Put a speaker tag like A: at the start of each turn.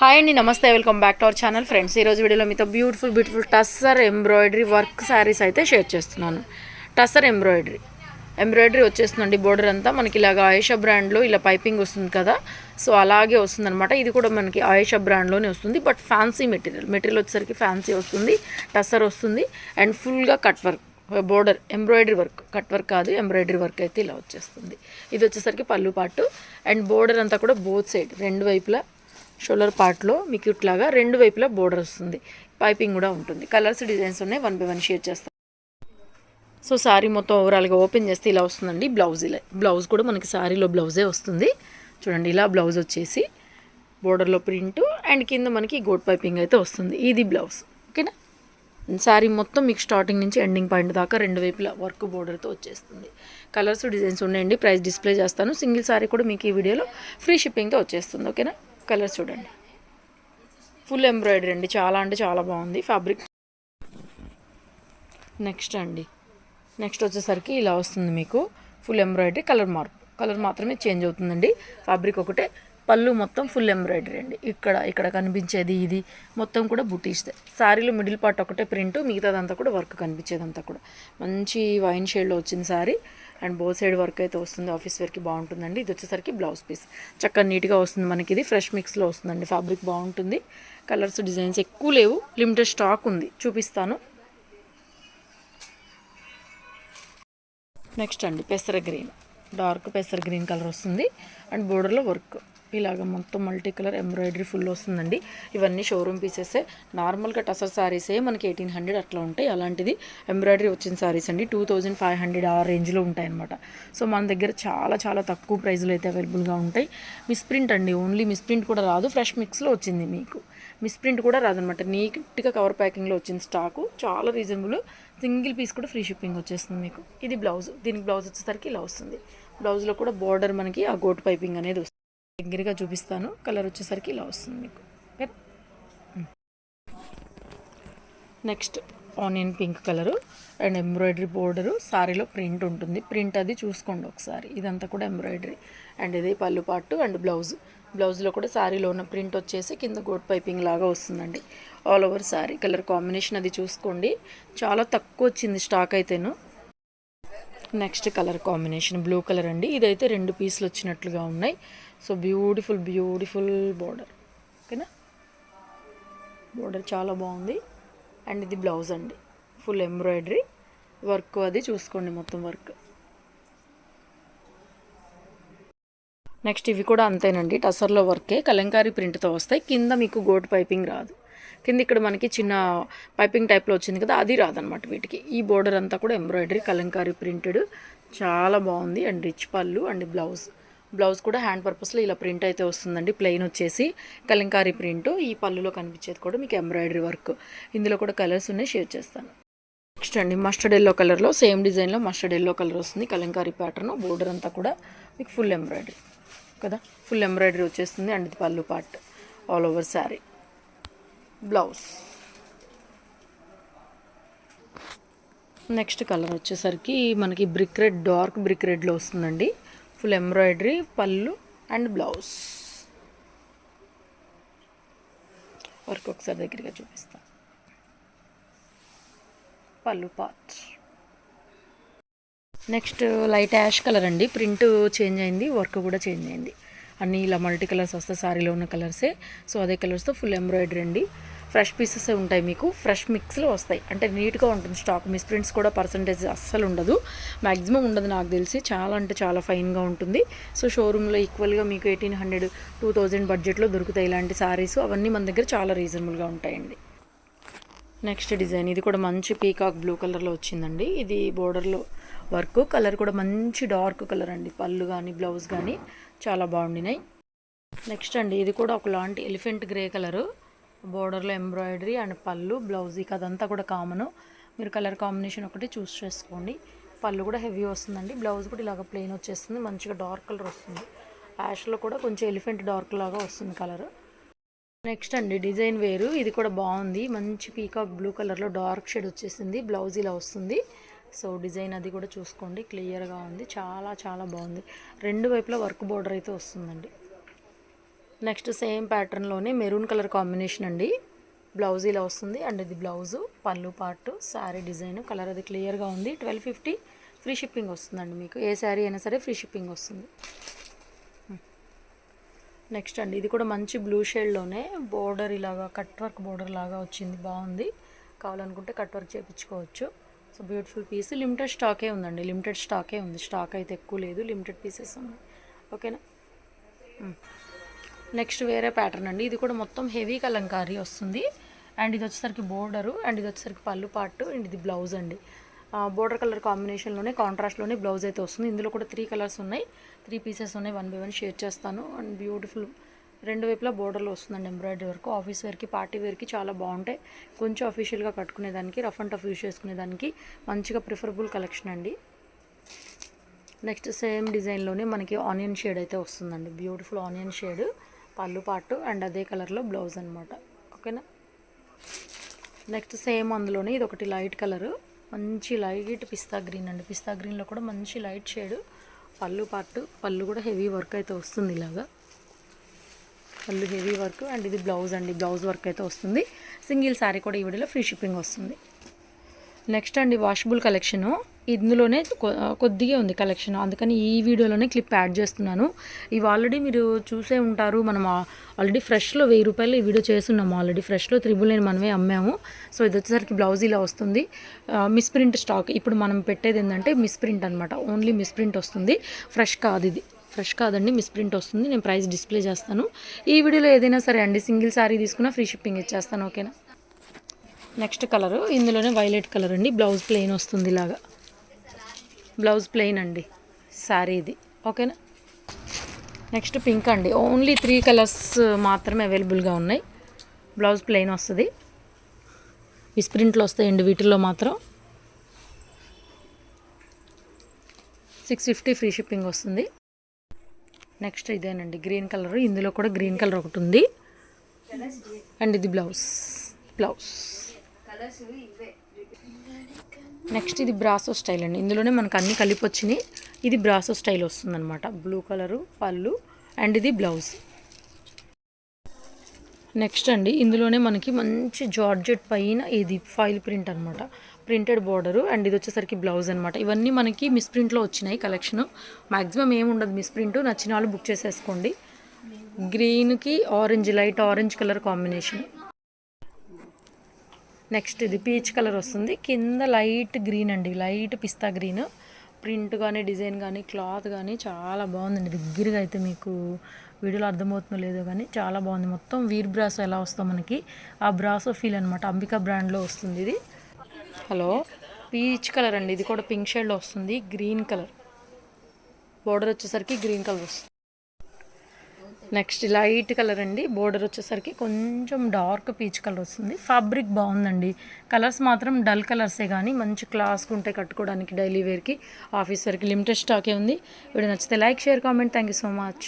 A: Hi అండి నమస్తే welcome back to our channel. Friends ఈరోజు వీడియోలో మీతో beautiful beautiful tussar embroidery work sarees అయితే షేర్ చేస్తున్నాను. Tussar embroidery. ఎంబ్రాయిడరీ వచ్చేస్తుందండి బోర్డర్ అంతా. మనకి ఇలాగ ఆయేషా బ్రాండ్లో ఇలా పైపింగ్ వస్తుంది కదా సో అలాగే వస్తుందన్నమాట. ఇది కూడా మనకి ఆయేషా బ్రాండ్లోనే వస్తుంది. బట్ ఫ్యాన్సీ మెటీరియల్ మెటీరియల్ వచ్చేసరికి ఫ్యాన్సీ వస్తుంది టస్సర్ వస్తుంది. అండ్ ఫుల్గా cut work border embroidery work cut work కాదు ఎంబ్రాయిడరీ వర్క్ అయితే ఇలా వచ్చేస్తుంది. ఇది వచ్చేసరికి పళ్ళు పాటు. అండ్ బోర్డర్ అంతా కూడా బోత్ సైడ్ రెండు వైపులా షోల్డర్ పార్ట్లో మీకు ఇట్లాగా రెండు వైపులా బోర్డర్ వస్తుంది. పైపింగ్ కూడా ఉంటుంది. కలర్స్ డిజైన్స్ ఉన్నాయి. వన్ బై వన్ షేర్ చేస్తాం. సో శారీ మొత్తం ఓవరాల్గా ఓపెన్ చేస్తే ఇలా వస్తుందండి. బ్లౌజ్ ఇలా బ్లౌజ్ కూడా మనకి శారీలో బ్లౌజే వస్తుంది. చూడండి ఇలా బ్లౌజ్ వచ్చేసి బోర్డర్లో ప్రింట్ అండ్ కింద మనకి గోడ్ పైపింగ్ అయితే వస్తుంది. ఇది బ్లౌజ్. ఓకేనా? శారీ మొత్తం మీకు స్టార్టింగ్ నుంచి ఎండింగ్ పాయింట్ దాకా రెండు వైపులా వర్క్ బోర్డర్తో వచ్చేస్తుంది. కలర్స్ డిజైన్స్ ఉన్నాయండి. ప్రైస్ డిస్ప్లే చేస్తాను. సింగిల్ శారీ కూడా మీకు ఈ వీడియోలో ఫ్రీ షిప్పింగ్తో వచ్చేస్తుంది. ఓకేనా? కలర్ చూడండి. ఫుల్ ఎంబ్రాయిడరీ అండి. చాలా అంటే చాలా బాగుంది. ఫ్యాబ్రిక్ నెక్స్ట్ అండి. నెక్స్ట్ వచ్చేసరికి ఇలా వస్తుంది మీకు. ఫుల్ ఎంబ్రాయిడరీ కలర్ మార్పు కలర్ మాత్రమే చేంజ్ అవుతుందండి. ఫ్యాబ్రిక్ ఒకటే. పళ్ళు మొత్తం ఫుల్ ఎంబ్రాయిడరీ అండి. ఇక్కడ ఇక్కడ కనిపించేది ఇది. మొత్తం కూడా బుటీస్ శారీలో మిడిల్ పార్ట్ ఒకటే ప్రింట్ మిగతాదంతా కూడా వర్క్ కనిపించేదంతా కూడా. మంచి వైన్ షేడ్లో వచ్చింది sari and both side work అయితే వస్తుంది. ఆఫీస్ వేర్కి బాగుంటుందండి. ఇది వచ్చేసరికి బ్లౌజ్ పీస్. చక్కగా నీట్గా వస్తుంది మనకి ఇది. ఫ్రెష్ మిక్స్లో వస్తుందండి. ఫ్యాబ్రిక్ బాగుంటుంది. కలర్స్ డిజైన్స్ ఎక్కువ లేవు. లిమిటెడ్ స్టాక్ ఉంది. చూపిస్తాను. నెక్స్ట్ అండి పెసర గ్రీన్. డార్క్ పెసర గ్రీన్ కలర్ వస్తుంది. అండ్ బోర్డర్లో వర్క్. ఇలాగ మొత్తం మల్టీ కలర్ ఎంబ్రాయిడరీ ఫుల్ వస్తుందండి. ఇవన్నీ షోరూమ్ పీసెసే నార్మల్గా టసర్ శారీసే మనకి ఎయిటీన్ హండ్రెడ్ అట్లా ఉంటాయి. అలాంటిది ఎంబ్రాయిడరీ వచ్చిన శారీస్ అండి. టూ థౌజండ్ ఫైవ్ హండ్రెడ్ ఆ రేంజ్లో ఉంటాయి అనమాట సో మన దగ్గర చాలా చాలా తక్కువ ప్రైస్లో అయితే అవైలబుల్గా ఉంటాయి. మిస్ప్రింట్ అండి. ఓన్లీ మిస్ప్రింట్ కూడా రాదు. ఫ్రెష్ మిక్స్లో వచ్చింది మీకు. మిస్ప్రింట్ కూడా రాదనమాట నీట్గా కవర్ ప్యాకింగ్లో వచ్చింది స్టాకు చాలా రీజనబుల్ సింగిల్ పీస్ కూడా ఫ్రీ షిప్పింగ్ వచ్చేస్తుంది మీకు. ఇది బ్లౌజ్ దీనికి బ్లౌజ్ వచ్చేసరికి ఇలా వస్తుంది. బ్లౌజ్లో కూడా బార్డర్ మనకి ఆ గోట్ పైపింగ్ అనేది వస్తుంది. దగ్గరగా చూపిస్తాను. కలర్ వచ్చేసరికి ఇలా వస్తుంది మీకు. Okay next onion pink colour and embroidery border సారీలో ప్రింట్ ఉంటుంది. ప్రింట్ అది చూసుకోండి ఒకసారి. ఇదంతా కూడా ఎంబ్రాయిడరీ. అండ్ ఇది పళ్ళు పాటు అండ్ బ్లౌజ్. బ్లౌజ్లో కూడా శారీలో ఉన్న ప్రింట్ వచ్చేసి కింద గోట్ పైపింగ్ లాగా వస్తుందండి. All over sari colour combination అది చూసుకోండి. చాలా తక్కువ వచ్చింది స్టాక్ అయితేను. Next colour combination. Blue colour అండి. ఇదైతే రెండు పీసులు వచ్చినట్లుగా ఉన్నాయి. So beautiful beautiful border. ఓకేనా? బోర్డర్ చాలా బాగుంది. అండ్ ఇది బ్లౌజ్ అండి. ఫుల్ ఎంబ్రాయిడరీ వర్క్ అది చూసుకోండి మొత్తం వర్క్. నెక్స్ట్ ఇవి కూడా అంతేనండి. టసర్లో వర్కే. కలంకారీ ప్రింట్తో వస్తాయి. కింద మీకు గోట్ పైపింగ్ రాదు. కింద ఇక్కడ మనకి చిన్న పైపింగ్ టైప్లో వచ్చింది కదా అది రాదనమాట వీటికి. ఈ బోర్డర్ అంతా కూడా ఎంబ్రాయిడరీ కలంకారీ ప్రింటెడ్. చాలా బాగుంది. అండ్ రిచ్ పళ్ళు అండ్ బ్లౌజ్. బ్లౌజ్ కూడా హ్యాండ్ పర్పస్లో ఇలా ప్రింట్ అయితే వస్తుందండి. ప్లెయిన్ వచ్చేసి కలంకారీ ప్రింట్. ఈ పళ్ళులో కనిపించేది కూడా మీకు ఎంబ్రాయిడరీ వర్క్. ఇందులో కూడా కలర్స్ ఉన్నాయి షేర్ చేస్తాను. నెక్స్ట్ అండి మస్టర్డ్ ఎల్లో కలర్లో సేమ్ డిజైన్లో మస్టర్డ్ ఎల్లో కలర్ వస్తుంది కలంకారీ ప్యాటర్న్. బోర్డర్ అంతా కూడా మీకు ఫుల్ ఎంబ్రాయిడరీ కదా? ఫుల్ ఎంబ్రాయిడరీ వచ్చేస్తుంది అండ్ ఇది పళ్ళు part all over sari. Blouse. Next colour వచ్చేసరికి మనకి బ్రిక్ రెడ్ డార్క్ బ్రిక్ రెడ్లో వస్తుందండి. ఫుల్ ఎంబ్రాయిడరీ పళ్ళు అండ్ బ్లౌజ్. వర్క్ ఒకసారి దగ్గరగా చూపిస్తాను పళ్ళు path next light ash colour అండి. ప్రింట్ చేంజ్ అయింది వర్క్ కూడా చేంజ్ అయింది. అన్నీ ఇలా మల్టీ కలర్స్ వస్తాయి సారీలో ఉన్న కలర్సే. సో అదే కలర్స్తో ఫుల్ ఎంబ్రాయిడరీ అండి. ఫ్రెష్ పీసెస్ ఉంటాయి మీకు. ఫ్రెష్ మిక్స్లో వస్తాయి. అంటే నీట్గా ఉంటుంది స్టాక్. మిస్ ప్రింట్స్ కూడా పర్సంటేజ్ అస్సలు ఉండదు. మ్యాక్సిమం ఉండదు నాకు తెలిసి. చాలా అంటే చాలా ఫైన్గా ఉంటుంది. సో షోరూంలో ఈక్వల్గా మీకు ఎయిటీన్ హండ్రెడ్ టూ థౌజండ్ బడ్జెట్లో దొరుకుతాయి ఇలాంటి సారీస్. అవన్నీ మన దగ్గర చాలా రీజనబుల్గా ఉంటాయండి. Next design. ఇది కూడా మంచి పీకాక్ బ్లూ కలర్లో వచ్చిందండి. ఇది బోర్డర్లో వర్క్. కలర్ కూడా మంచి డార్క్ కలర్ అండి. పళ్ళు కానీ బ్లౌజ్ కానీ చాలా బాగుండినాయి. నెక్స్ట్ అండి. ఇది కూడా ఒకలాంటి ఎలిఫెంట్ గ్రే కలరు. బోర్డర్లో ఎంబ్రాయిడరీ అండ్ పళ్ళు బ్లౌజ్ ఇక అదంతా కూడా కామను. మీరు కలర్ కాంబినేషన్ ఒకటి చూస్ చేసుకోండి. పళ్ళు కూడా హెవీ వస్తుందండి. బ్లౌజ్ కూడా ఇలాగ ప్లెయిన్ వచ్చేస్తుంది. మంచిగా డార్క్ కలర్ వస్తుంది. యాష్లో కూడా కొంచెం ఎలిఫెంట్ డార్క్ లాగా వస్తుంది కలర్. నెక్స్ట్ అండి డిజైన్ వేరు. ఇది కూడా బాగుంది. మంచి పీకాక్ బ్లూ కలర్లో డార్క్ షేడ్ వచ్చేసింది. బ్లౌజ్ ఇలా వస్తుంది. సో డిజైన్ అది కూడా చూసుకోండి. క్లియర్గా ఉంది. చాలా చాలా బాగుంది. రెండు వైపులా వర్క్ బోర్డర్ అయితే వస్తుందండి. నెక్స్ట్ సేమ్ ప్యాటర్న్లోనే మెరూన్ కలర్ కాంబినేషన్ అండి. బ్లౌజ్ ఇలా వస్తుంది. అండ్ ఇది బ్లౌజు పళ్ళు పార్ట్ శారీ డిజైన్ కలర్ అది క్లియర్గా ఉంది. ట్వెల్వ్ ఫిఫ్టీ ఫ్రీ షిప్పింగ్ వస్తుందండి మీకు. ఏ శారీ అయినా సరే ఫ్రీ షిప్పింగ్ వస్తుంది. Hmm. నెక్స్ట్ అండి ఇది కూడా మంచి బ్లూ షేడ్లోనే బోర్డర్ ఇలాగా కట్ వర్క్ బోర్డర్ లాగా వచ్చింది. బాగుంది. కావాలనుకుంటే కట్ వర్క్ చేయించుకోవచ్చు సో బ్యూటిఫుల్ పీస్ లిమిటెడ్ స్టాకే ఉందండి. లిమిటెడ్ స్టాకే ఉంది. స్టాక్ అయితే ఎక్కువ లేదు. లిమిటెడ్ పీసెస్ ఉన్నాయి. ఓకేనా hmm. నెక్స్ట్ వేరే ప్యాటర్న్ అండి. ఇది కూడా మొత్తం హెవీ కలంకారీ వస్తుంది. అండ్ ఇది వచ్చేసరికి బోర్డరు అండ్ ఇది వచ్చేసరికి పళ్ళు పార్ట్ అండ్ ఇది బ్లౌజ్ అండి. బోర్డర్ కలర్ కాంబినేషన్లోనే కాంట్రాస్ట్లోనే బ్లౌజ్ అయితే వస్తుంది. ఇందులో కూడా త్రీ కలర్స్ ఉన్నాయి. త్రీ పీసెస్ ఉన్నాయి. వన్ బై వన్ షేర్ చేస్తాను. అండ్ బ్యూటిఫుల్ రెండు వైపులా బోర్డర్లో వస్తుందండి ఎంబ్రాయిడరీ వరకు. ఆఫీస్ వేర్కి పార్టీ వేర్కి చాలా బాగుంటాయి. కొంచెం అఫీషియల్గా కట్టుకునేదానికి రఫ్ అండ్ టఫ్ యూస్ చేసుకునేదానికి మంచిగా ప్రిఫరబుల్ కలెక్షన్ అండి. నెక్స్ట్ సేమ్ డిజైన్లోనే మనకి ఆనియన్ షేడ్ అయితే వస్తుందండి. Beautiful onion shade. పళ్ళు పాటు అండ్ అదే కలర్లో బ్లౌజ్ అనమాట ఓకేనా? నెక్స్ట్ సేమ్ అందులోనే ఇది ఒకటి లైట్ కలర్. మంచి లైట్ పిస్తా గ్రీన్ అండి. పిస్తా గ్రీన్లో కూడా మంచి లైట్ షేడ్. పళ్ళు పార్ట్ పళ్ళు కూడా హెవీ వర్క్ అయితే వస్తుంది ఇలాగా. పళ్ళు హెవీ వర్క్ అండ్ ఇది బ్లౌజ్ అండి. బ్లౌజ్ వర్క్ అయితే వస్తుంది. సింగిల్ శారీ కూడా ఈ వీడియోలో ఫ్రీ షిప్పింగ్ వస్తుంది. నెక్స్ట్ అండి వాషబుల్ కలెక్షను ఇందులోనే కొ- కొద్దిగా ఉంది కలెక్షన్ అందుకని ఈ వీడియోలోనే క్లిప్ యాడ్ చేస్తున్నాను. ఇవి ఆల్రెడీ మీరు చూసే ఉంటారు. మనం ఆల్రెడీ ఫ్రెష్లో వెయ్యి రూపాయలు ఈ వీడియో చేస్తున్నాము. ఆల్రెడీ ఫ్రెష్లో త్రిబుల్ నైన్ మనమే అమ్మాము. సో ఇది వచ్చేసరికి బ్లౌజ్ ఇలా వస్తుంది. మిస్ ప్రింట్ స్టాక్ ఇప్పుడు మనం పెట్టేది ఏంటంటే మిస్ ప్రింట్ అనమాట ఓన్లీ మిస్ ప్రింట్ వస్తుంది. ఫ్రెష్ కాదు ఇది. ఫ్రెష్ కాదండి మిస్ ప్రింట్ వస్తుంది. నేను ప్రైస్ డిస్ప్లే చేస్తాను. ఈ వీడియోలో ఏదైనా సరే అండి సింగిల్ శారీ తీసుకున్నా ఫ్రీ షిప్పింగ్ ఇచ్చేస్తాను ఓకేనా నెక్స్ట్ కలర్. ఇందులోనే వైలెట్ కలర్ అండి. బ్లౌజ్ ప్లెయిన్ వస్తుంది ఇలాగా. బ్లౌజ్ ప్లెయిన్ అండి. శారీ ఇది. ఓకేనా? నెక్స్ట్ పింక్ అండి. ఓన్లీ త్రీ కలర్స్ మాత్రమే అవైలబుల్గా ఉన్నాయి. బ్లౌజ్ ప్లెయిన్ వస్తుంది. విస్ప్రింట్లు వస్తాయండి వీటిల్లో మాత్రం. సిక్స్ ఫిఫ్టీ ఫ్రీ షిప్పింగ్ వస్తుంది. నెక్స్ట్ ఇదేనండి. Green colour. ఇందులో కూడా గ్రీన్ కలర్ ఒకటి ఉంది. అండ్ ఇది బ్లౌజ్. బ్లౌజ్. నెక్స్ట్ ఇది బ్రాసో స్టైల్ అండి. ఇందులోనే మనకు అన్ని కలిపి వచ్చినాయి. ఇది బ్రాసో స్టైల్ వస్తుందన్నమాట. బ్లూ కలరు పళ్ళు అండ్ ఇది బ్లౌజ్ నెక్స్ట్ అండి ఇందులోనే మనకి మంచి జార్జెట్ పైన ఇది ఫైల్ ప్రింట్ అనమాట ప్రింటెడ్ బార్డరు అండ్ ఇది వచ్చేసరికి బ్లౌజ్ అనమాట ఇవన్నీ మనకి మిస్ ప్రింట్లో వచ్చినాయి కలెక్షన్ మ్యాక్సిమం ఏమి ఉండదు మిస్ ప్రింట్ నచ్చిన వాళ్ళు బుక్ చేసేసుకోండి. గ్రీన్కి orange light orange colour combination next ఇది పీచ్ కలర్ వస్తుంది. కింద లైట్ గ్రీన్ అండి. Light pista green. ప్రింట్ కానీ డిజైన్ కానీ క్లాత్ కానీ చాలా బాగుందండి. దగ్గరగా అయితే మీకు వీడియోలో అర్థమవుతుందో లేదో కానీ చాలా బాగుంది. మొత్తం వీర్ బ్రాసో ఎలా వస్తుందో మనకి? ఆ బ్రాసో ఫీల్ అనమాట అంబికా బ్రాండ్లో వస్తుంది ఇది. హలో. పీచ్ కలర్ అండి. ఇది కూడా పింక్ షేడ్లో వస్తుంది. Green colour. బోర్డర్ వచ్చేసరికి గ్రీన్ కలర్ వస్తుంది. నెక్స్ట్ లైట్ కలర్ అండి. బోర్డర్ వచ్చేసరికి కొంచెం డార్క్ పీచ్ కలర్ వస్తుంది. ఫ్యాబ్రిక్ బాగుందండి. కలర్స్ మాత్రం డల్ కలర్సే కానీ మంచి క్లాస్గా ఉంటాయి కట్టుకోవడానికి డైలీ వేర్కి ఆఫీస్ వరకు లిమిటెడ్ స్టాకే ఉంది. వీడియో నచ్చితే like share comment thank you so much